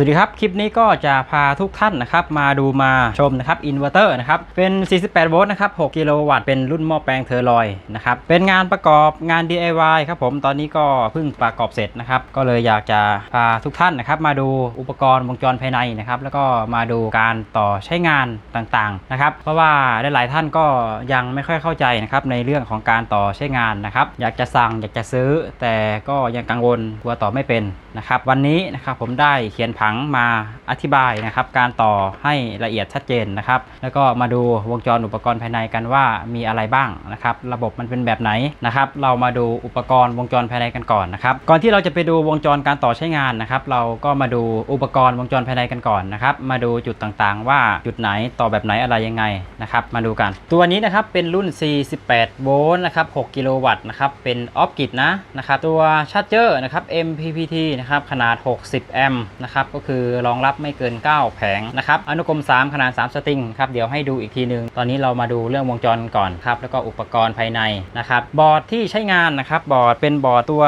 สวัสดีครับ คลิปนี้ก็จะพาทุกท่านนะครับมาดูมาชมนะครับอินเวอร์เตอร์นะครับเป็น 48 โวลต์นะครับ 6 กิโลวัตต์เป็นรุ่นหม้อแปลงเทอร์ลอยนะครับเป็นงานประกอบงาน DIY ครับผมตอนนี้ก็เพิ่งประกอบเสร็จนะครับก็เลยอยากจะพาทุกท่านนะครับมาดูอุปกรณ์วงจรภายในนะครับแล้วก็มาดูการต่อใช้งานต่างๆนะครับเพราะว่าหลายๆท่านก็ยังไม่ค่อยเข้าใจนะครับในเรื่องของการต่อใช้งานนะครับอยากจะสั่งอยากจะซื้อ แต่ก็ยังกังวลกลัวต่อไม่เป็นนะครับวันนี้นะครับผมได้เขียนผังมาอธิบายนะครับ การต่อให้ละเอียดชัดเจนนะครับ แล้วก็มาดูวงจรอุปกรณ์ภายในกันว่ามีอะไรบ้างนะครับ ระบบมันเป็นแบบไหนนะครับ เรามาดูอุปกรณ์วงจรภายในกันก่อนนะครับ ก่อนที่เราจะไปดูวงจรการต่อใช้งานนะครับ เราก็มาดูอุปกรณ์วงจรภายในกันก่อนนะครับ มาดูจุดต่างๆ ว่าจุดไหนต่อแบบไหนอะไรยังไงนะครับ มาดูกัน ตัวนี้นะครับเป็นรุ่น 48 โวลต์นะครับ 6 กิโลวัตต์นะครับ เป็นออฟกิดนะนะครับ ตัวชาร์จเจอร์นะครับ MPPT นะครับ ขนาด 60 แอมป์นะครับ ก็็คือรองรับไม่เกิน 9 แผงนะครับอนุกรม 3 ขนาด 3 สตริงครับเดี๋ยวให้ดูอีกทีหนึง ตอนนี้เรามาดูเรื่องวงจรก่อนครับแล้วก็อุปกรณ์ภายในนะครับบอร์ดที่ใช้งานนะครับบอร์ดเป็นบอร์ดตัว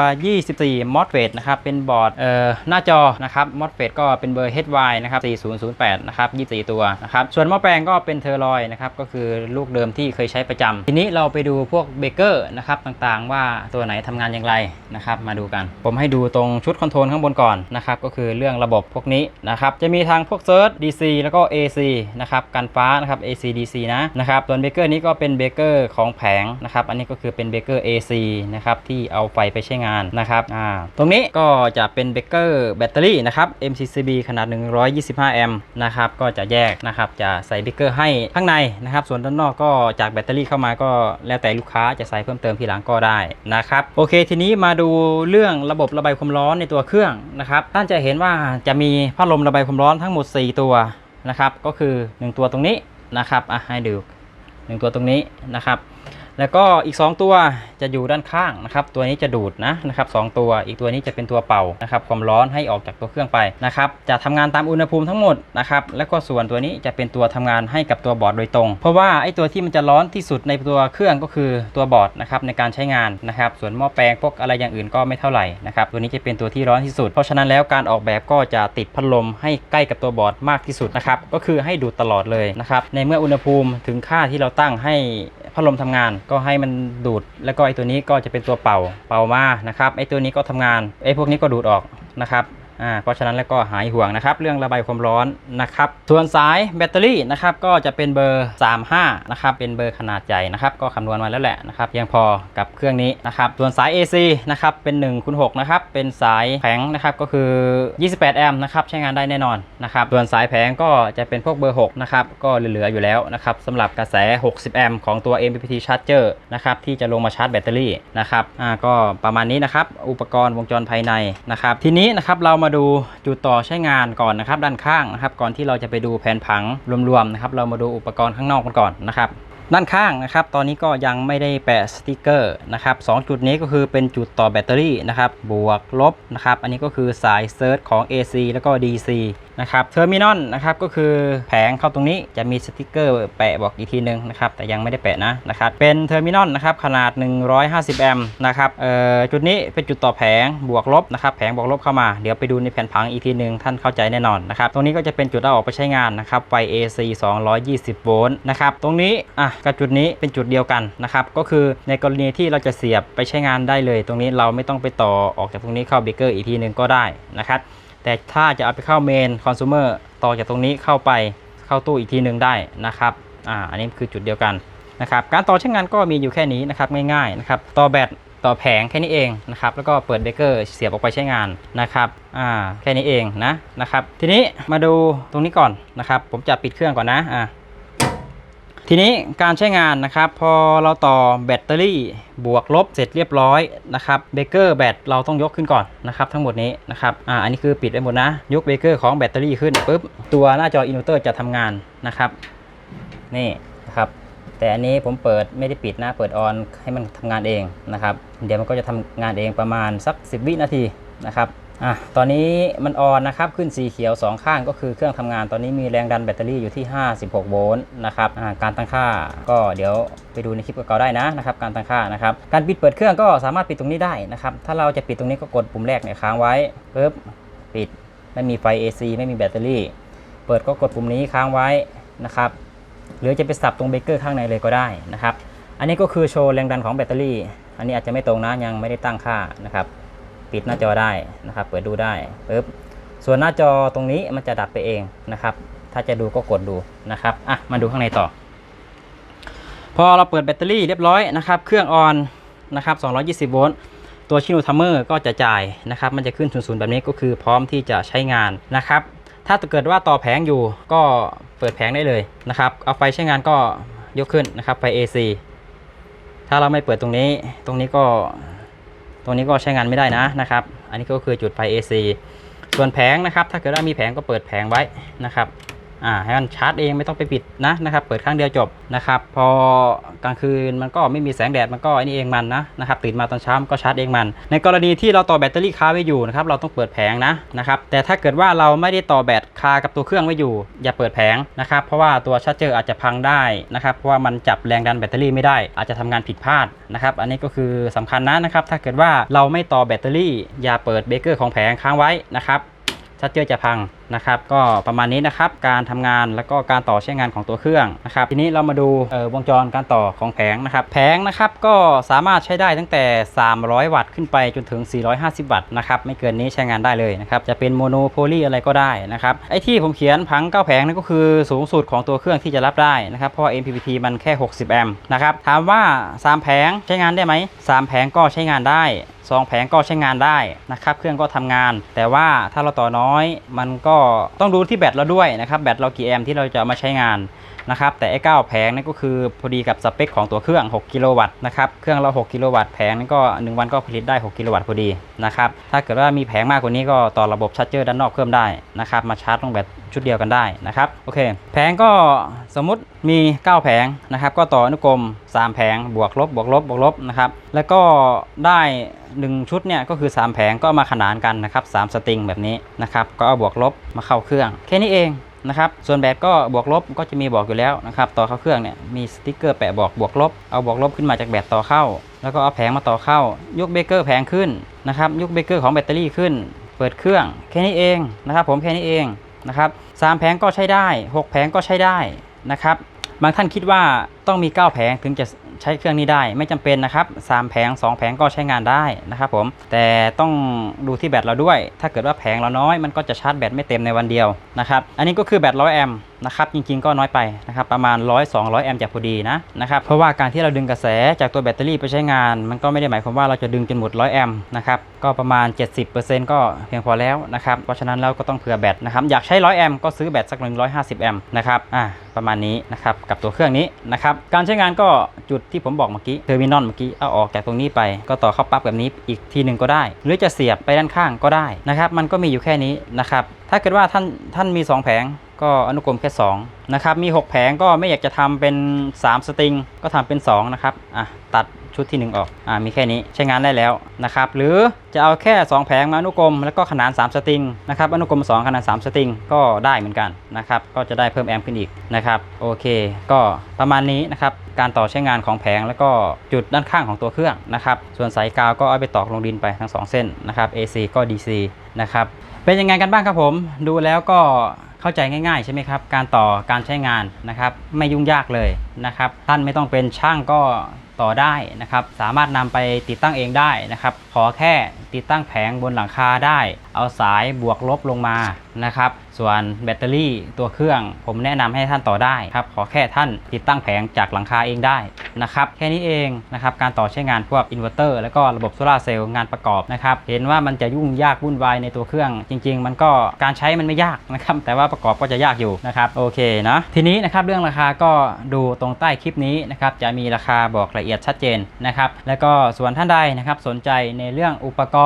24 MOSFET นะครับเป็นบอร์ดเอ่อหน้าจอนะครับ MOSFET ก็เป็นเบอร์ HY นะครับ4008นะครับ24 ตัวนะครับส่วนหม้อแปลงก็เป็นเทอร์ลอยนะครับก็คือลูกเดิมที่เคยใช้ประจำทีนี้เราไปดูพวกเบเกอร์นะครับต่างๆ ว่าตัวไหนทำงานอย่างไรนะครับมาดูกัน ผมให้ดูตรงชุดคอนโทรลข้างบนก่อนนะครับก็คือเรื่องระบบพวกนี้นะครับจะมีทางพวกเซิร์ช DC แล้วก็ AC นะครับกันฟ้านะครับ AC DC นะนะครับส่วนเบเกอร์นี้ก็เป็นเบเกอร์ของแผงนะครับอันนี้ก็คือเป็นเบเกอร์ AC นะครับที่เอาไฟไปใช้งานนะครับอ่าตรงนี้ก็จะเป็นเบเกอร์แบตเตอรี่นะครับ MCCB ขนาด 125 แอมป์นะครับก็จะแยกนะครับจะใส่เบเกอร์ให้ข้างในนะครับส่วนด้านนอกก็จากแบตเตอรี่เข้ามาก็แล้วแต่ลูกค้าจะใส่เพิ่มเติมทีหลังก็ได้นะครับโอเคทีนี้มาดูเรื่องระบบระบายความร้อนในตัวเครื่องนะครับท่านจะเห็นว่าจะมีมีพัดลมระบายความร้อนทั้งหมด 4 ตัวนะครับ ก็คือ 1 ตัวตรงนี้นะครับอะให้ดู 1 ตัวตรงนี้นะครับ แล้วก็อีก 2 ตัวจะอยู่ด้านข้างนะครับ ตัวนี้จะดูดนะนะครับสตัวอีกตัวนี้จะเป็นตัวเป่านะครับความร้อนให้ออกจากตัวเครื่องไปนะครับจะทำงานตามอุณหภูมิทั้งหมดนะครับแล้วก็ส่วนตัวนี้จะเป็นตัวทำงานให้กับตัวบอร์ดโดยตรง เพราะว่าไอ้ตัวที่มันจะร้อนที่สุดในตัวเครื่องก็คือตัวบอร์ดนะครับในการใช้งานนะครับส่วนหม้อแปลงพวกอะไรอย่างอื่นก็ไม่เท่าไหร่นะครับตัวนี้จะเป็นตัวที่ร้อนที่สุด เพราะฉะนั้นแล้วการออกแบบก็จะติดพัดลมให้ใกล้กับตัวบอร์ดมากที่สุดนะครับก็คือให้ดูดตลอดเลยนะครับในเมื่ออุณหภูมิถึงค่าที่เราตั้งให้ พัดลมทำงานก็ให้มันดูด แล้วก็ไอตัวนี้ก็จะเป็นตัวเป่าเป่ามานะครับไอตัวนี้ก็ทำงานไอพวกนี้ก็ดูดออกนะครับ อ่าเพราะฉะนั้นแล้วก็หายห่วงนะครับ เรื่องระบายความร้อนนะครับส่วนสายแบตเตอรี่นะครับก็จะเป็นเบอร์ 35 นะครับ เป็นเบอร์ขนาดใหญ่นะครับ ก็คำนวณมาแล้วแหละนะครับยังพอกับเครื่องนี้นะครับส่วนสาย AC นะครับเป็น1คูณ6นะครับเป็นสายแผงนะครับก็คือ 28 แอมป์นะครับใช้งานได้แน่นอนนะครับส่วนสายแผงก็จะเป็นพวกเบอร์6นะครับก็เหลือๆอยู่แล้วนะครับสำหรับกระแส 60 แอมป์ของตัว MPPT Charger นะครับที่จะลงมาชาร์จแบตเตอรี่นะครับอ่าก็ประมาณนี้นะครับอุปกรณ์วงจรภายในนะครับทีนี้นะครับเรามาดูจุดต่อใช้งานก่อนนะครับ ด้านข้างนะครับ ก่อนที่เราจะไปดูแผนผังรวมๆนะครับ เรามาดูอุปกรณ์ข้างนอกกันก่อนนะครับ ด้านข้างนะครับ ตอนนี้ก็ยังไม่ได้แปะสติกเกอร์นะครับสจุดนี้ก็คือเป็นจุดต่อแบตเตอรี่นะครับ บวกลบนะครับ อันนี้ก็คือสายเซิร์ชของ AC แล้วก็ DC นะครับเทอร์มินอลนะครับก็คือแผงเข้าตรงนี้จะมีสติกเกอร์แปะบอกอีกทีนึงนะครับแต่ยังไม่ได้แปะนะนะครับเป็นเทอร์มินอลนะครับขนาด 150 แอมป์นะครับเอ่อจุดนี้เป็นจุดต่อแผงบวกลบนะครับแผงบวกลบเข้ามาเดี๋ยวไปดูในแผ่นผังอีกทีนึงท่านเข้าใจแน่นอนนะครับตรงนี้ก็จะเป็นจุดเอาออกไปใช้งานนะครับไฟ AC 220 โวลต์นะครับตรงนี้อะกับจุดนี้เป็นจุดเดียวกันนะครับก็คือในกรณีที่เราจะเสียบไปใช้งานได้เลย ตรงนี้เราไม่ต้องไปต่อออกจากตรงนี้เข้าเบเกอร์อีกทีนึงก็ได้นะครับ แต่ถ้าจะเอาไปเข้าเมนคอน sumer ต่อจากตรงนี้เข้าไปเข้าตู้อีกทีหนึ่งได้นะครับอ่าอันนี้คือจุดเดียวกันนะครับการต่อใช้งานก็มีอยู่แค่นี้นะครับง่ายๆนะครับต่อแบตต่อแผงแค่นี้เองนะครับแล้วก็เปิดเบเกอร์เสียบออกไปใช้งานนะครับอ่าแค่นี้เองนะนะครับทีนี้มาดูตรงนี้ก่อนนะครับผมจะปิดเครื่องก่อนนะอ่า ทีนี้การใช้งานนะครับ พอเราต่อแบตเตอรี่บวกลบเสร็จเรียบร้อยนะครับเบเกอร์แบตเราต้องยกขึ้นก่อนนะครับ ทั้งหมดนี้นะครับอ่าอันนี้คือปิดไว้หมดนะ ยกเบเกอร์ของแบตเตอรี่ขึ้นปุ๊บตัวหน้าจออินเวอร์เตอร์จะทำงานนะครับ นี่นะครับ แต่อันนี้ผมเปิดไม่ได้ปิดนะเปิดออนให้มันทำงานเองนะครับ เดี๋ยวมันก็จะทำงานเองประมาณสัก 10 วินาทีนะครับ อะตอนนี้มันออนนะครับขึ้นสีเขียว2ข้างก็คือเครื่องทำงานตอนนี้มีแรงดันแบตเตอรี่อยู่ที่ 56 โวลต์นะครับอ่าการตั้งค่าก็เดี๋ยวไปดูในคลิปเก่าๆได้นะนะครับการตั้งค่านะครับการปิดเปิดเครื่องก็สามารถปิดตรงนี้ได้นะครับถ้าเราจะปิดตรงนี้ก็กดปุ่มแรกเนี่ยค้างไว้ปุ๊บปิดไม่มีไฟ AC ไม่มีแบตเตอรี่ เปิดก็กดปุ่มนี้ค้างไว้นะครับหรือจะไปสับตรงเบรกเกอร์ข้างในเลยก็ได้นะครับอันนี้ก็คือโชว์แรงดันของแบตเตอรี่ อันนี้อาจจะไม่ตรงนะยังไม่ได้ตั้งค่านะครับ ปิดหน้าจอได้นะครับ เปิดดูได้ปึ๊บส่วนหน้าจอตรงนี้มันจะดับไปเองนะครับ ถ้าจะดูก็กดดูนะครับอะมาดูข้างในต่อ พอเราเปิดแบตเตอรี่เรียบร้อยนะครับ เครื่องออนนะครับ220 โวลต์ตัวชิโนทัมเมอร์ก็จะจ่ายนะครับ มันจะขึ้นศูนย์แบบนี้ก็คือพร้อมที่จะใช้งานนะครับ ถ้าเกิดว่าต่อแผงอยู่ก็เปิดแผงได้เลยนะครับ เอาไฟใช้งานก็ยกขึ้นนะครับไฟ AC ถ้าเราไม่เปิดตรงนี้ ตรงนี้ก็ ตรงนี้ก็ใช้งานไม่ได้นะนะครับ อันนี้ก็คือจุดไฟ AC ส่วนแผงนะครับ ถ้าเกิดว่ามีแผงก็เปิดแผงไว้นะครับ อ่าให้มันชาร์จเองไม่ต้องไปปิดนะนะครับเปิดครั้งเดียวจบนะครับพอกลางคืนมันก็ไม่มีแสงแดดมันก็อันนี้เองมันนะนะครับตื่นมาตอนเช้ามันก็ชาร์จเองมัน ในกรณีที่เราต่อแบตเตอรี่คาไว้อยู่นะครับเราต้องเปิดแผงนะนะครับแต่ถ้าเกิดว่าเราไม่ได้ต่อแบตคากับตัวเครื่องไว้อยู่ อย่าเปิดแผงนะครับเพราะว่าตัวชาร์จเจอร์อาจจะพังได้นะครับเพราะว่ามันจับแรงดันแบตเตอรี่ไม่ได้ อาจจะทำงานผิดพลาดนะครับอันนี้ก็คือสำคัญนะนะครับถ้าเกิดว่าเราไม่ต่อแบตเตอรี่ อย่าเปิดเบรกเกอร์ของแผงค้างไว้นะครับชาร์จเจอร์จะพัง นะครับก็ประมาณนี้นะครับการทำงานแล้วก็การต่อใช้งานของตัวเครื่องนะครับทีนี้เรามาดูวงจรการต่อของแผงนะครับแผงนะครับก็สามารถใช้ได้ตั้งแต่ 300 วัตต์ขึ้นไปจนถึง 450 วัตต์นะครับไม่เกินนี้ใช้งานได้เลยนะครับจะเป็นโมโนโพลีอะไรก็ได้นะครับไอที่ผมเขียนผัง 9 แผงนั่นก็คือสูงสุดของตัวเครื่องที่จะรับได้นะครับเพราะ MPPT มันแค่ 60 แอมป์นะครับถามว่า 3 แผงใช้งานได้ไหม 3 แผงก็ใช้งานได้สองแผงก็ใช้งานได้นะครับเครื่องก็ทำงาน แต่ว่าถ้าเราต่อน้อยมันก็ต้องดูที่แบตเราด้วยนะครับแบตเรากี่แอมป์ที่เราจะมาใช้งาน นะครับแต่ไอ้9แผงนั่นก็คือพอดีกับสเปคของตัวเครื่อง 6 กิโลวัตต์นะครับเครื่องเรา 6 กิโลวัตต์แผงนั้นก็ 1 วันก็ผลิตได้ 6 กิโลวัตต์พอดีนะครับถ้าเกิดว่ามีแผงมากกว่านี้ก็ต่อระบบชาร์จเจอร์ด้านนอกเพิ่มได้นะครับมาชาร์จลงแบตชุดเดียวกันได้นะครับโอเค แผงก็สมมติมี 9 แผงนะครับก็ต่ออนุกรม 3 แผงบวกลบบวกลบบวกลบนะครับแล้วก็ได้ 1 ชุดเนี่ยก็คือ 3 แผงก็มาขนานกันนะครับ3สตริงแบบนี้นะครับก็เอาบวกลบมาเข้าเครื่อง แค่นี้เอง นะครับ ส่วนแบตก็บวกลบก็จะมีบอกอยู่แล้วนะครับ ต่อเข้าเครื่องเนี่ยมีสติ๊กเกอร์แปะบอกบวกลบ เอาบวกลบขึ้นมาจากแบตต่อเข้า แล้วก็เอาแผงมาต่อเข้า ยกเบเกอร์แผงขึ้นนะครับ ยกเบเกอร์ของแบตเตอรี่ขึ้น เปิดเครื่องแค่นี้เองนะครับ ผมแค่นี้เองนะครับสามแผงก็ใช้ได้ 6 แผงก็ใช้ได้นะครับ บางท่านคิดว่าต้องมี 9 แผงถึงจะ ใช้เครื่องนี้ได้ไม่จำเป็นนะครับ3แผง 2 แผงก็ใช้งานได้นะครับผมแต่ต้องดูที่แบตเราด้วย ถ้าเกิดว่าแผงเราน้อยมันก็จะชาร์จแบตไม่เต็มในวันเดียวนะครับอันนี้ก็คือแบต100แอมป์ นะครับจริงๆก็น้อยไปนะครับประมาณ 100 200 แอมป์จะพอดีนะนะครับเพราะว่าการที่เราดึงกระแสจากตัวแบตเตอรี่ไปใช้งาน มันก็ไม่ได้หมายความว่าเราจะดึงจนหมด 100 แอมป์นะครับก็ประมาณ 70%ก็เพียงพอแล้วนะครับเพราะฉะนั้นเราก็ต้องเผื่อแบตนะครับอยากใช้ 100 แอมป์ก็ซื้อแบตสัก 150 แอมป์นะครับอ่าประมาณนี้นะครับกับตัวเครื่องนี้นะครับการใช้งานก็จุดที่ผมบอกเมื่อกี้เทอร์มินอลเมื่อกี้เอาออกจากตรงนี้ไป ก็ต่อเข้าปลั๊กแบบนี้อีกทีหนึ่งก็ได้ หรือจะเสียบไปด้านข้างก็ได้นะครับมันก็มีอยู่แค่นี้นะครับถ้าเกิดว่าท่านท่านมี 2 แผง ก็อนุกรมแค่2นะครับมี 6 แผงก็ไม่อยากจะทำเป็น 3 สตริง ก็ทำเป็น 2 นะครับอะตัดชุดที่ 1 ออกอ่ามีแค่นี้ใช้งานได้แล้วนะครับหรือจะเอาแค่ 2 แผงมาอนุกรมแล้วก็ขนาน 3 สตริงนะครับอนุกรม 2 ขนาน 3 สตริงก็ได้เหมือนกันนะครับก็จะได้เพิ่มแอมป์ขึ้นอีกนะครับโอเค ก็ประมาณนี้นะครับการต่อใช้งานของแผงแล้วก็จุดด้านข้างของตัวเครื่องนะครับส่วนสายกาวก็เอาไปตอกลงดินไปทั้ง 2 เส้นนะครับ AC ก็ DC นะครับเป็นยังไงกันบ้างครับผม ดูแล้วก็ เข้าใจง่ายๆใช่ไหมครับการต่อการใช้งานนะครับไม่ยุ่งยากเลยนะครับท่านไม่ต้องเป็นช่างก็ต่อได้นะครับสามารถนำไปติดตั้งเองได้นะครับขอแค่ ติดตั้งแผงบนหลังคาได้ เอาสายบวกลบลงมานะครับ ส่วนแบตเตอรี่ตัวเครื่อง ผมแนะนำให้ท่านต่อได้ครับ ขอแค่ท่านติดตั้งแผงจากหลังคาเองได้นะครับ แค่นี้เองนะครับ การต่อใช้งานพวกอินเวอร์เตอร์แล้วก็ระบบโซลาเซลล์งานประกอบนะครับ เห็นว่ามันจะยุ่งยากวุ่นวายในตัวเครื่อง จริง ๆ มันก็การใช้มันไม่ยากนะครับ แต่ว่าประกอบก็จะยากอยู่นะครับ โอเคนะ ทีนี้นะครับเรื่องราคาก็ดูตรงใต้คลิปนี้นะครับ จะมีราคาบอกละเอียดชัดเจนนะครับ แล้วก็ส่วนท่านใดนะครับสนใจในเรื่องอุปกรณ์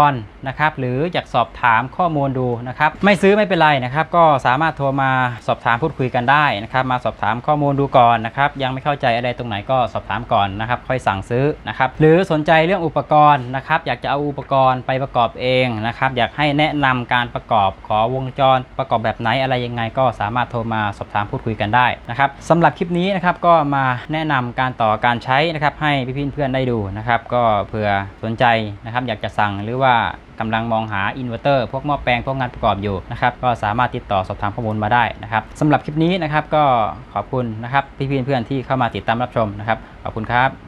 นะครับหรืออยากสอบถามข้อมูลดูนะครับไม่ซื้อไม่เป็นไรนะครับก็สามารถโทรมาสอบถามพูดคุยกันได้นะครับมาสอบถามข้อมูลดูก่อนนะครับยังไม่เข้าใจอะไรตรงไหนก็สอบถามก่อนนะครับค่อยสั่งซื้อนะครับหรือสนใจเรื่องอุปกรณ์นะครับอยากจะเอาอุปกรณ์ไปประกอบเองนะครับอยากให้แนะนำการประกอบขอวงจรประกอบแบบไหนอะไรยังไง ก็สามารถโทรมาสอบถามพูดคุยกันได้นะครับสำหรับคลิปนี้นะครับก็มาแนะนำการต่อการใช้นะครับให้พี่ๆเพื่อนได้ดูนะครับก็เผื่อสนใจนะครับอยากจะสั่งหรือว่ากำลังมองหาอินเวอร์เตอร์พวกหม้อแปลงพวกงานประกอบอยู่นะครับก็สามารถติดต่อสอบถามข้อมูลมาได้นะครับสำหรับคลิปนี้นะครับก็ขอบคุณนะครับพี่เพื่อนๆที่เข้ามาติดตามรับชมนะครับขอบคุณครับ